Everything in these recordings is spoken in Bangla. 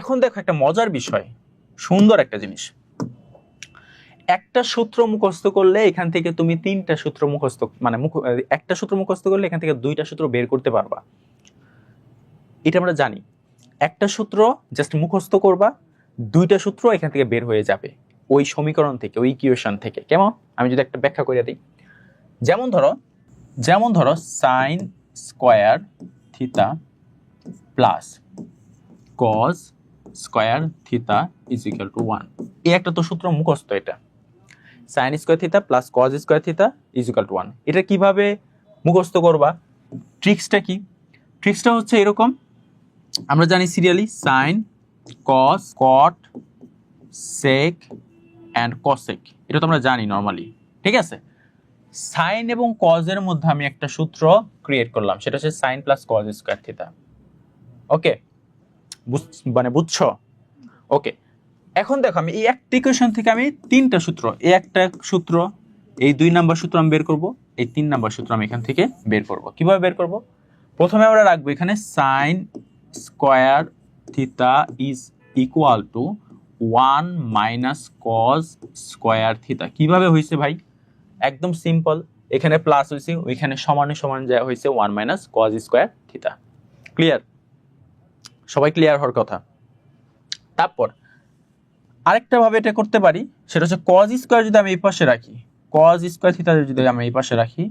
এখন দেখো একটা মজার বিষয়, সুন্দর একটা জিনিস। একটা সূত্র মুখস্থ করলে এখান থেকে তুমি তিনটা সূত্র মুখস্থ মানে মুখ, একটা সূত্র মুখস্থ করলে এখান থেকে দুইটা সূত্র বের করতে পারবা। এটা আমরা জানি। একটা সূত্র জাস্ট মুখস্থ করবা, দুইটা সূত্র এখান থেকে বের হয়ে যাবে, ওই সমীকরণ থেকে, ওই ইকুয়েশন থেকে। কেমন? আমি যদি একটা ব্যাখ্যা করে দিই। যেমন ধরো যেমন ধরো sine square theta plus cos square theta is equal to one এই একটা তো সূত্র মুখস্থ এটা। Sine square theta plus cos square theta is equal to one এটা কীভাবে মুখস্থ করবা? ট্রিক্সটা কি? ট্রিক্সটা হচ্ছে এরকম, আমরা জানি serially sine cos cot sec and cosec এটা তো আমরা জানি নর্মালি ঠিক আছে? সাইন এবং কজের মধ্যে আমি একটা সূত্র ক্রিয়েট করলাম, সেটা হচ্ছে sine plus cos square theta okay মানে বুঝছ? ওকে এখন দেখো, আমি এই একটা ইকুয়েশন থেকে আমি তিনটা সূত্র, এই একটা সূত্র, এই দুই নাম্বার সূত্র আমি বের করব, এই তিন নাম্বার সূত্র আমি এখান থেকে বের করব। কীভাবে বের করব? প্রথমে আমরা রাখব এখানে sine square theta is equal to one minus cos square theta কীভাবে হয়েছে ভাই? একদম সিম্পল এখানে প্লাস হয়েছে ওইখানে সমানে সমান যা হয়েছে one minus cos square theta clear সবাই ক্লিয়ার হওয়ার কথা। তারপর, আরেকটা ভাবে এটা করতে পারি, সেটা হচ্ছে কজ স্কোয়ার যদি আমি এই পাশে রাখি কজ স্কোয়ার থিতা যদি আমি এই পাশে রাখি,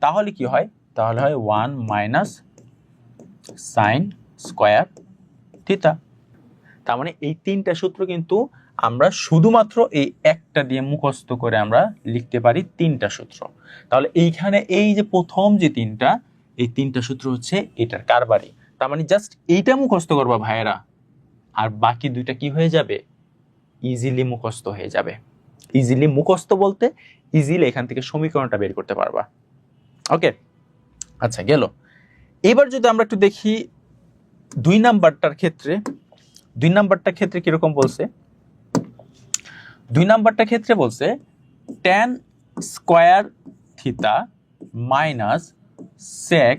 তাহলে কি হয়? তাহলে হয় one minus sine square theta তার মানে এই তিনটা সূত্র কিন্তু আমরা শুধুমাত্র এই একটা দিয়ে মুখস্থ করে আমরা লিখতে পারি তিনটা সূত্র। তাহলে এইখানে এই যে প্রথম যে তিনটা, এই তিনটা সূত্র হচ্ছে এটার কারবারি। তার মানে জাস্ট এইটা মুখস্থ করবা ভাইয়েরা। আর বাকি দুইটা কি হয়ে যাবে? ইজিলি মুখস্থ হয়ে যাবে। ইজিলি মুখস্থ বলতে ইজিলি এখান থেকে সমীকরণটা বের করতে পারবা। ওকে আচ্ছা গেল। এবার যদি আমরা একটু দেখি দুই নাম্বারটার ক্ষেত্রে, দুই নাম্বারটার ক্ষেত্রে কীরকম বলছে? দুই নাম্বারটার ক্ষেত্রে বলছে tan square theta minus sec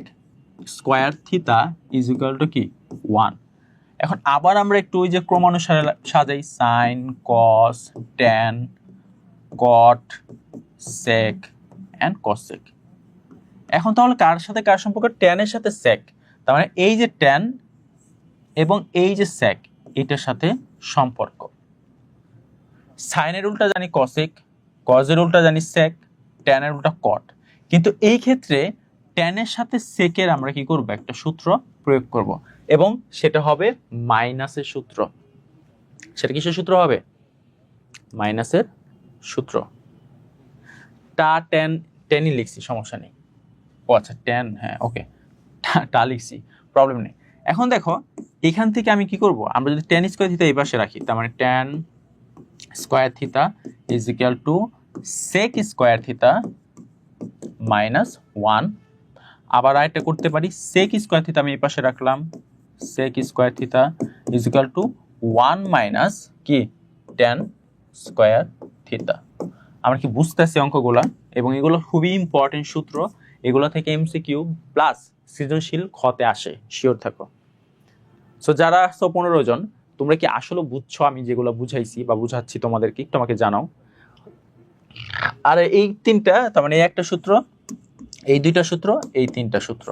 square theta is equal to কি? ওয়ান। এখন আবার আমরা একটু ওই যে ক্রমানুসারে সাজাই। Sine, cos, tan, cot, sec, and cosec এখন তাহলে কার সাথে কার সম্পর্ক? ট্যানের সাথে সেক। তার মানে এই যে ট্যান এবং এই যে সেক, এটার সাথে সম্পর্ক। সাইনের উল্টা জানি কসেক কজের উল্টা জানি সেক, ট্যানের উল্টা কট। কিন্তু এই ক্ষেত্রে ট্যানের সাথে সেকের আমরা কি করব? একটা সূত্র প্রয়োগ করব। এবং সেটা হবে মাইনাসের সূত্র। সেটা কিসের সূত্র হবে? মাইনাসের সূত্র। টা টেন টেনই লিখছি, সমস্যা নেই। ও আচ্ছা টেন হ্যাঁ ওকে টা লিখছি প্রবলেম নেই। এখন দেখো, এখান থেকে আমি কি করব? আমরা যদি টেন স্কোয়ার থিতা এই পাশে রাখি, তার মানে tan square theta is equal to sec square theta minus one আবার আরেকটা করতে পারি। সেক স্কোয়ার থিতা আমি এই পাশে রাখলাম। Sec square theta is equal to one minus কি টেন স্কোয়ার থিতা আমরা কি বুঝতেছি অঙ্কগুলা? এবং এগুলো খুবই ইম্পর্টেন্ট সূত্র। এগুলো থেকে এমসি এমসিকিউ প্লাস সৃজনশীল ক্ষতে আসে। শিওর থাকো। সো যারা আসছো পনেরো জন, তোমরা কি আসলে বুঝছ আমি যেগুলো বুঝাইছি বা বুঝাচ্ছি তোমাদেরকে? একটু আমাকে জানাও। আর এই তিনটা, তার মানে একটা সূত্র এই দুইটা সূত্র এই তিনটা সূত্র।